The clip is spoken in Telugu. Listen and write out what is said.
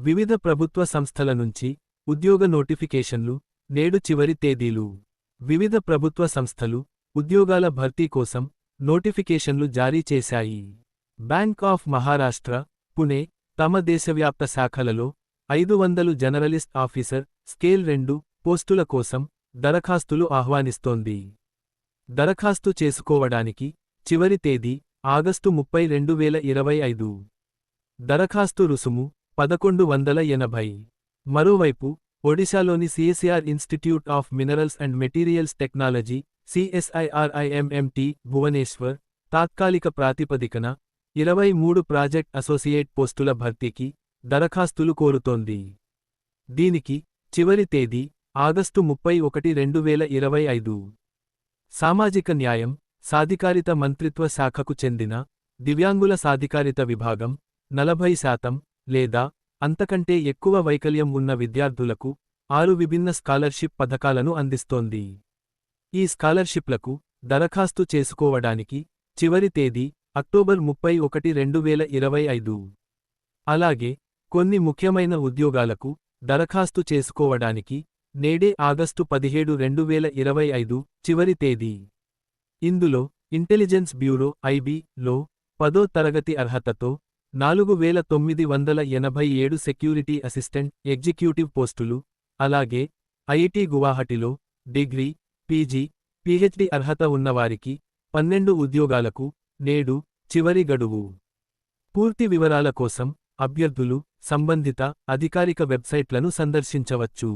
వివిధ ప్రభుత్వ సంస్థల నుంచి ఉద్యోగ నోటిఫికేషన్లు నేడు చివరి తేదీలు. వివిధ ప్రభుత్వ సంస్థలు ఉద్యోగాల భర్తీ కోసం నోటిఫికేషన్లు జారీ చేశాయి. బ్యాంక్ ఆఫ్ మహారాష్ట్ర పుణే తమ దేశవ్యాప్త శాఖలలో ఐదు వందలు జనరలిస్ట్ ఆఫీసర్ స్కేల్ రెండు పోస్టుల కోసం దరఖాస్తులు ఆహ్వానిస్తోంది. దరఖాస్తు చేసుకోవడానికి చివరి తేదీ ఆగస్టు ముప్పై రెండు వేల ఇరవై ఐదు. దరఖాస్తు రుసుము పదకొండు వందల ఎనభై. మరోవైపు ఒడిశాలోని CSR institute of minerals and materials technology CSIR IMMT Bhubaneswar తాత్కాలిక ప్రాతిపదికన ఇరవై మూడు ప్రాజెక్ట్ అసోసియేట్ పోస్టుల భర్తీకి దరఖాస్తులు కోరుతోంది. దీనికి చివరి తేదీ ఆగస్టు ముప్పై ఒకటి రెండు వేల ఇరవై ఐదు. సామాజిక న్యాయం సాధికారిత మంత్రిత్వ శాఖకు చెందిన దివ్యాంగుల సాధికారిత విభాగం నలభై శాతం లేదా అంతకంటే ఎక్కువ వైకల్యం ఉన్న విద్యార్థులకు ఆరు విభిన్న స్కాలర్షిప్ పథకాలను అందిస్తోంది. ఈ స్కాలర్షిప్లకు దరఖాస్తు చేసుకోవడానికి చివరి తేదీ అక్టోబర్ ముప్పై ఒకటి రెండు వేల ఇరవై ఐదు. అలాగే కొన్ని ముఖ్యమైన ఉద్యోగాలకు దరఖాస్తు చేసుకోవడానికి నేడే ఆగస్టు పదిహేడు రెండు వేల ఇరవై ఐదు చివరి తేదీ. ఇందులో ఇంటెలిజెన్స్ బ్యూరో ఐబీలో పదో తరగతి అర్హతతో నాలుగు వేల తొమ్మిది వందల ఎనభై ఏడు సెక్యూరిటీ అసిస్టెంట్ ఎగ్జిక్యూటివ్ పోస్టులు అలాగే ఐఐటి గువాహటిలో డిగ్రీ పీజీ పీహెచ్డీ అర్హత ఉన్నవారికి పన్నెండు ఉద్యోగాలకు నేడు చివరి గడువు. పూర్తి వివరాల కోసం అభ్యర్థులు సంబంధిత అధికారిక వెబ్సైట్లను సందర్శించవచ్చు.